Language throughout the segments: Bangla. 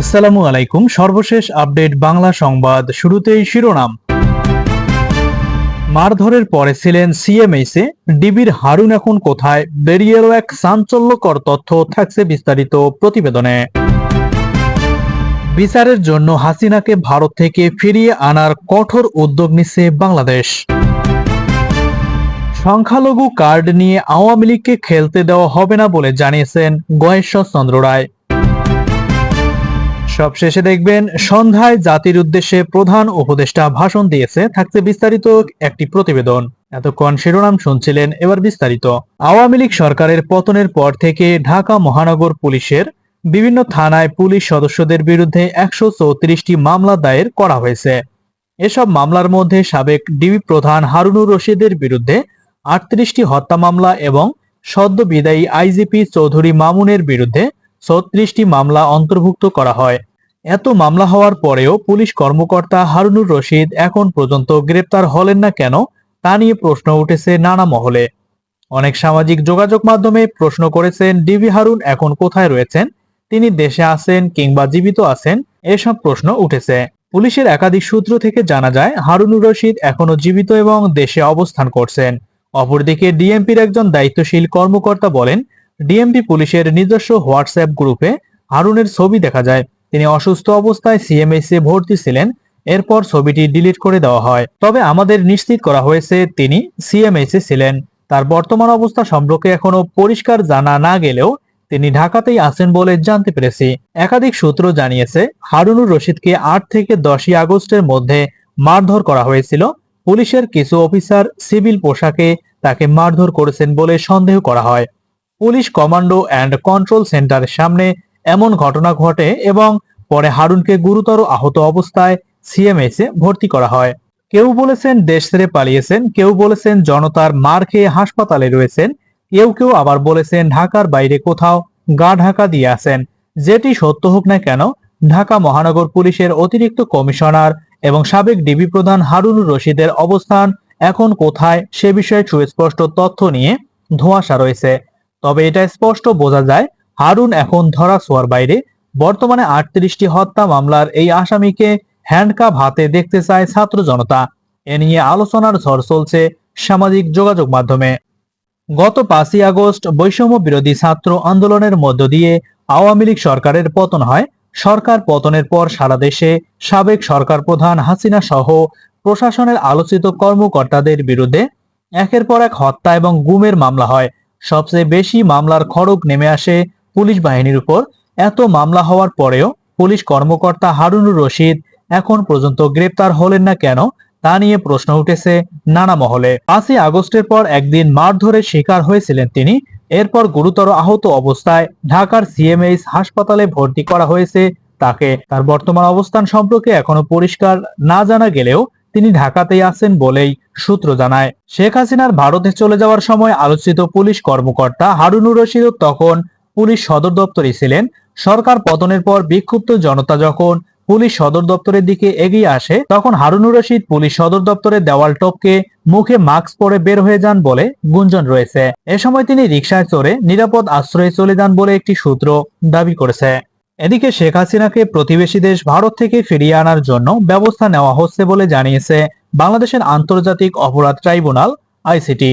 আসসালামু আলাইকুম। সর্বশেষ আপডেট বাংলা সংবাদ শুরুতেই শিরোনাম। মারধরের পরে ছিলেন সিএমএইসে ডিবির হারুন এখন কোথায়? বেরিয়ে এলো এক চাঞ্চল্যকর তথ্য থাকছে বিস্তারিত প্রতিবেদনে। বিচারের জন্য হাসিনাকে ভারত থেকে ফিরিয়ে আনার কঠোর উদ্যোগ নিচ্ছে বাংলাদেশ। সংখ্যালঘু কার্ড নিয়ে আওয়ামী লীগকে খেলতে দেওয়া হবে না বলে জানিয়েছেন গয়েশ্বর চন্দ্র রায়। সবশেষে দেখবেন, সন্ধ্যায় জাতির উদ্দেশ্যে প্রধান উপদেষ্টা ভাষণ দিয়েছে, থাকছে বিস্তারিত একটি প্রতিবেদন। এতক্ষণ শিরোনাম শুনছিলেন এবার বিস্তারিত। আওয়ামী লীগ সরকারের পতনের পর থেকে ঢাকা মহানগর পুলিশের বিভিন্ন থানায় পুলিশ সদস্যদের বিরুদ্ধে একশো চৌত্রিশটি মামলা দায়ের করা হয়েছে। এসব মামলার মধ্যে সাবেক ডিবি প্রধান হারুনুর রশিদের বিরুদ্ধে আটত্রিশটি হত্যা মামলা এবং সদ্য বিদায়ী আইজিপি চৌধুরী মামুনের বিরুদ্ধে ছত্রিশটি মামলা অন্তর্ভুক্ত করা হয়। এত মামলা হওয়ার পরেও পুলিশ কর্মকর্তা হারুনুর রশিদ এখন পর্যন্ত গ্রেপ্তার হলেন না কেন, তা নিয়ে প্রশ্ন উঠেছে নানা মহলে। অনেক সামাজিক যোগাযোগ মাধ্যমে প্রশ্ন করেছেন ডিবি হারুন এখন কোথায় রয়েছেন? তিনি দেশে আছেন কিংবা জীবিত আছেন? এসব প্রশ্ন উঠেছে। পুলিশের একাধিক সূত্র থেকে জানা যায়, হারুনুর রশিদ এখনও জীবিত এবং দেশে অবস্থান করছেন। অপরদিকে ডিএমপির একজন দায়িত্বশীল কর্মকর্তা বলেন ডিএমপি পুলিশের নিজস্ব হোয়াটসঅ্যাপ গ্রুপে হারুনের ছবি দেখা যায়। তিনি অসুস্থ অবস্থায় সিএমএস এ ভর্তি ছিলেন। এরপর ছবিটি ডিলিট করে দেওয়া হয়। তবে আমাদের নিশ্চিত করা হয়েছে, তিনি সিএমএস এ ছিলেন। তার বর্তমান অবস্থা সম্পর্কে এখনও পরিষ্কার জানা না গেলেও তিনি ঢাকাতেই আছেন বলে জানতে পেরেছি। একাধিক সূত্র জানিয়েছে, হারুনুর রশিদকে আট থেকে দশই আগস্টের মধ্যে মারধর করা হয়েছিল। পুলিশের কিছু অফিসার সিভিল পোশাকে তাকে মারধর করেছেন বলে সন্দেহ করা হয়। পুলিশ কমান্ডো অ্যান্ড কন্ট্রোল সেন্টারের সামনে এমন ঘটনা ঘটে এবং পরে হারুনকে গুরুতর আহত অবস্থায় সিএমএস এ ভর্তি করা হয়। কেউ বলেছেন দেশ ছেড়ে পালিয়েছেন, কেউ বলেছেন জনতার মার খেয়ে হাসপাতালে রয়েছেন, কেউ কেউ আবার বলেছেন ঢাকার বাইরে কোথাও গা ঢাকা দিয়ে আছেন। যেটি সত্য হোক না কেন, ঢাকা মহানগর পুলিশের অতিরিক্ত কমিশনার এবং সাবেক ডিবি প্রধান হারুনুর রশিদের অবস্থান এখন কোথায় সে বিষয়ে সুস্পষ্ট তথ্য নিয়ে ধোঁয়াশা রয়েছে। তবে এটা স্পষ্ট বোঝা যায়, হারুন এখন ধরা ছোঁয়ার বাইরে। বর্তমানে আটত্রিশটি হত্যা মামলার এই আসামিকে হ্যান্ডকাপ হাতে দেখতে চায় ছাত্র জনতা। এ নিয়ে আলোচনার ঝড় চলছে সামাজিক যোগাযোগ মাধ্যমে। গত পাঁচই আগস্ট বৈষম্য বিরোধী ছাত্র আন্দোলনের মধ্য দিয়ে আওয়ামী লীগ সরকারের পতন হয়। সরকার পতনের পর সারা দেশে সাবেক সরকার প্রধান হাসিনা সহ প্রশাসনের আলোচিত কর্মকর্তাদের বিরুদ্ধে একের পর এক হত্যা এবং গুমের মামলা হয়। সবচেয়ে বেশি মামলার খড়গ নেমে আসে পুলিশ বাহিনীর উপর। এত মামলা হওয়ার পরেও পুলিশ কর্মকর্তা হারুনুর রশিদ এখন পর্যন্ত গ্রেপ্তার হলেন না কেন তা নিয়ে প্রশ্ন উঠেছে নানা মহলে। পাঁচই আগস্টের পর একদিন মারধরের শিকার হয়েছিলেন তিনি। এরপর গুরুতর আহত অবস্থায় ঢাকার সিএমএইচ হাসপাতালে ভর্তি করা হয়েছে তাকে। তার বর্তমান অবস্থান সম্পর্কে এখনও পরিষ্কার না জানা গেলেও তিনি ঢাকাতেই আছেন বলেই সূত্র জানায়। শেখ হাসিনার ভারতে চলে যাওয়ার সময় আলোচিত পুলিশ কর্মকর্তা হারুনুর রশিদ তখন পুলিশ সদর দপ্তরে ছিলেন। সরকার পতনের পর বিক্ষুব্ধ জনতা যখন পুলিশ সদর দপ্তরের দিকে এগিয়ে আসে, তখন হারুনুর রশিদ পুলিশ সদর দপ্তরের দেওয়াল টপকে মুখে মাস্ক পরে বের হয়ে যান বলে গুঞ্জন রয়েছে। এ সময় তিনি রিকশায় চড়ে নিরাপদ আশ্রয়ে চলে যান বলে একটি সূত্র দাবি করেছে। এদিকে শেখ হাসিনাকে প্রতিবেশী দেশ ভারত থেকে ফিরিয়ে আনার জন্য ব্যবস্থা নেওয়া হচ্ছে বলে জানিয়েছে বাংলাদেশের আন্তর্জাতিক অপরাধ ট্রাইব্যুনাল, আইসিটি।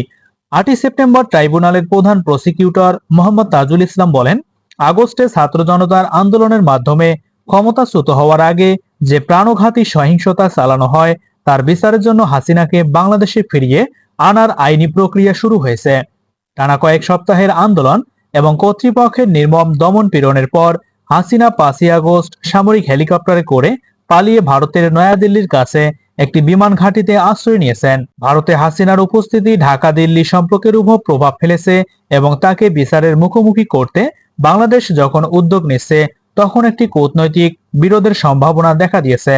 আটই সেপ্টেম্বর ট্রাইব্যুনালের প্রধান প্রসিকিউটর মোহাম্মদ তাজুল ইসলাম বলেন, আগস্টে ছাত্র জনতার আন্দোলনের মাধ্যমে ক্ষমতাচ্যুত হওয়ার আগে যে প্রাণঘাতী সহিংসতা চালানো হয়, তার বিচারের জন্য হাসিনাকে বাংলাদেশে ফিরিয়ে আনার আইনি প্রক্রিয়া শুরু হয়েছে। টানা কয়েক সপ্তাহের আন্দোলন এবং কর্তৃপক্ষের নির্মম দমন পীড়নের পর হাসিনা পাঁচই আগস্ট সামরিক হেলিকপ্টারে করে পালিয়ে ভারতের নয়াদিল্লির কাছে একটি বিমান ঘাঁটিতে আশ্রয় নিয়েছেন। ভারতে হাসিনার উপস্থিতি ঢাকা, দিল্লি সম্পর্কের উপর প্রভাব ফেলেছে এবং তাকে বিচারের মুখোমুখি করতে বাংলাদেশ যখন উদ্যোগ নিচ্ছে, তখন একটি কূটনৈতিক বিরোধের সম্ভাবনা দেখা দিয়েছে।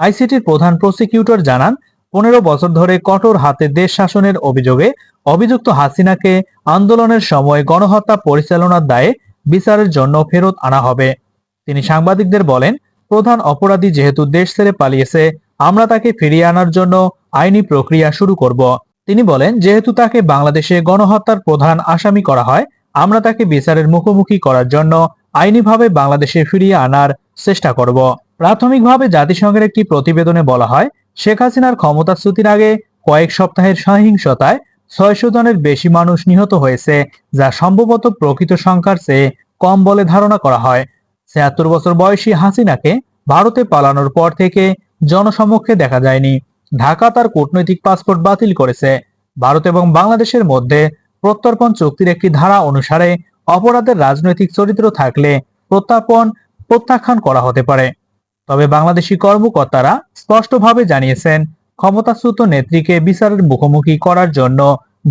আইসিটির প্রধান প্রসিকিউটর জানান, পনেরো বছর ধরে কঠোর হাতে দেশ শাসনের অভিযোগে অভিযুক্ত হাসিনাকে আন্দোলনের সময় গণহত্যা পরিচালনার দায়ে বিচারের জন্য ফেরত আনা হবে। তিনি সাংবাদিকদের বলেন, প্রধান অপরাধী যেহেতু দেশ ছেড়ে পালিয়েছে, আমরা তাকে ফিরিয়ে আনার জন্য আইনি প্রক্রিয়া শুরু করব। তিনি বলেন, যেহেতু তাকে বাংলাদেশে গণহত্যার প্রধান আসামি করা হয়, আমরা তাকে বিচারের মুখোমুখি করার জন্য আইনিভাবে বাংলাদেশে ফিরিয়ে আনার চেষ্টা করব। প্রাথমিকভাবে জাতিসংঘের একটি প্রতিবেদনে বলা হয়, শেখ হাসিনার ক্ষমতাচ্যুতির আগে কয়েক সপ্তাহের সহিংসতায় ছয়শো জনের বেশি মানুষ নিহত হয়েছে, যা সম্ভবত প্রকৃত সংখ্যার চেয়ে কম বলে ধারণা করা হয়। ছিয়াত্তর বছর বয়সী হাসিনাকে ভারতে পালানোর পর থেকে জনসমক্ষে দেখা যায়নি। ঢাকা তার কূটনৈতিক পাসপোর্ট বাতিল করেছে। ভারত এবং বাংলাদেশের মধ্যে প্রত্যর্পণ চুক্তির একটি ধারা অনুসারে অপরাধের রাজনৈতিক চরিত্র থাকলে প্রত্যাপন, প্রত্যাখ্যান করা হতে পারে। তবে বাংলাদেশি কর্মকর্তারা স্পষ্টভাবে জানিয়েছেন ক্ষমতাচ্যুত নেত্রীকে বিচারের মুখোমুখি করার জন্য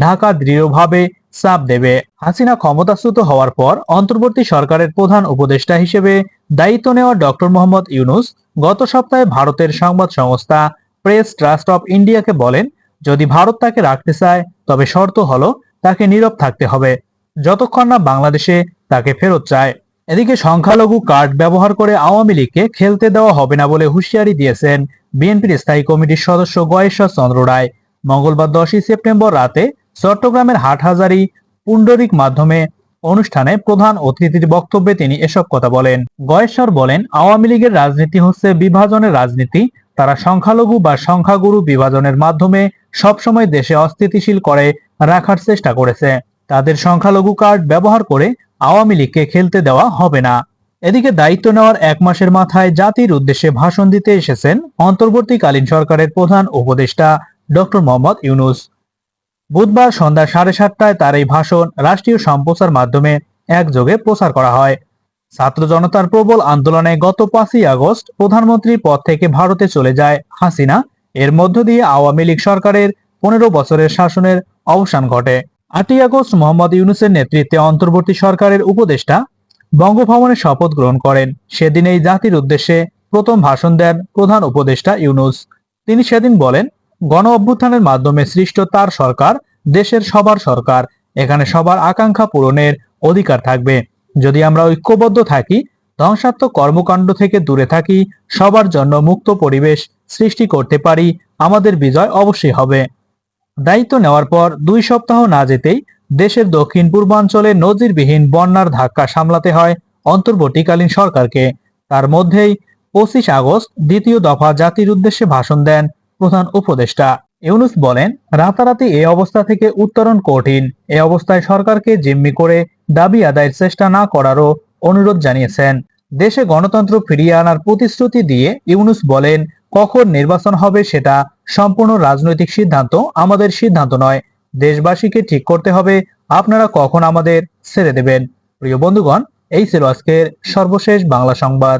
ঢাকা দৃঢ়ভাবে চাপ দেবে। হাসিনা ক্ষমতাচ্যুত হওয়ার পর অন্তর্বর্তী সরকারের প্রধান উপদেষ্টা হিসেবে দায়িত্ব নেওয়া ডক্টর মোহাম্মদ ইউনুস গত সপ্তাহে ভারতের সংবাদ সংস্থা প্রেস ট্রাস্ট অফ ইন্ডিয়াকে বলেন, যদি ভারত তাকে রাখতে চায়, তবে শর্ত হলো তাকে নীরব থাকতে হবে। যতক্ষণ না বাংলাদেশে তাকে ফেরত চায়। এদিকে সংখ্যালঘু কার্ড ব্যবহার করে আওয়ামী লীগকে খেলতে দেওয়া হবে না বলে হুঁশিয়ারি দিয়েছেন বিএনপির স্থায়ী কমিটির সদস্য গয়েশ্বর চন্দ্র রায়। মঙ্গলবার দশই সেপ্টেম্বর রাতে চট্টগ্রামের হাটহাজারী পুন্ডরিক মাধ্যমে অনুষ্ঠানে প্রধান অতিথির বক্তব্যে তিনি এসব কথা বলেন। গয়েশ্বর বলেন, আওয়ামী লীগের রাজনীতি হচ্ছে বিভাজনের রাজনীতি। তারা সংখ্যালঘু বা সংখ্যাগুরু বিভাজনের মাধ্যমে সবসময় দেশে অস্থিতিশীল করে রাখার চেষ্টা করেছে। তাদের সংখ্যালঘু কার্ড ব্যবহার করে আওয়ামী লীগকে খেলতে দেওয়া হবে না। এদিকে দায়িত্ব নেওয়ার এক মাসের মাথায় জাতির উদ্দেশ্যে ভাষণ দিতে এসেছেন অন্তর্বর্তীকালীন সরকারের প্রধান উপদেষ্টা ডক্টর মোহাম্মদ ইউনুস। বুধবার সন্ধ্যা সাড়ে সাতটায় তার এই ভাষণ রাষ্ট্রীয় সম্প্রচার মাধ্যমে একযোগে প্রচার করা হয়। ছাত্র জনতার প্রবল আন্দোলনে গত পাঁচই আগস্ট প্রধানমন্ত্রীর পদ থেকে ভারতে চলে যায় হাসিনা। এর মধ্য দিয়ে আওয়ামী লীগ সরকারের পনেরো বছরের শাসনের অবসান ঘটে। আটই আগস্ট মোহাম্মদ ইউনুসের নেতৃত্বে অন্তর্বর্তী সরকারের উপদেষ্টা বঙ্গভবনে শপথ গ্রহণ করেন। সেদিন এই জাতির উদ্দেশ্যে প্রথম ভাষণ দেন প্রধান উপদেষ্টা ইউনুস। তিনি সেদিন বলেন, গণ অভ্যুত্থানের মাধ্যমে সৃষ্ট তার সরকার দেশের সবার সরকার। এখানে সবার আকাঙ্ক্ষা পূরণের অধিকার থাকবে। যদি আমরা ঐক্যবদ্ধ থাকি, ধ্বংসাত্মক কর্মকাণ্ড থেকে দূরে থাকি, সবার জন্য মুক্ত পরিবেশ সৃষ্টি করতে পারি, আমাদের বিজয় অবশ্যই হবে। দায়িত্ব নেওয়ার পর দুই সপ্তাহ না যেতেই দেশের দক্ষিণ পূর্বাঞ্চলে নজিরবিহীন বন্যার ধাক্কা সামলাতে হয় অন্তর্বর্তীকালীন সরকারকে। তার মধ্যেই পঁচিশ আগস্ট দ্বিতীয় দফা জাতির উদ্দেশ্যে ভাষণ দেন প্রধান উপদেষ্টা। ইউনুস বলেন, রাতারাতি এই অবস্থা থেকে উত্তরণ কঠিন। এ অবস্থায় সরকারকে জিম্মি করে দাবি আদায়ের চেষ্টা না করারও অনুরোধ জানিয়েছেন। দেশে গণতন্ত্র ফিরিয়ে আনার প্রতিশ্রুতি দিয়ে ইউনুস বলেন, কখন নির্বাচন হবে সেটা সম্পূর্ণ রাজনৈতিক সিদ্ধান্ত আমাদের সিদ্ধান্ত নয়। দেশবাসীকে ঠিক করতে হবে। আপনারা কখন আমাদের ছেড়ে দেবেন? প্রিয় বন্ধুগণ, এই ছিল আজকের সর্বশেষ বাংলা সংবাদ।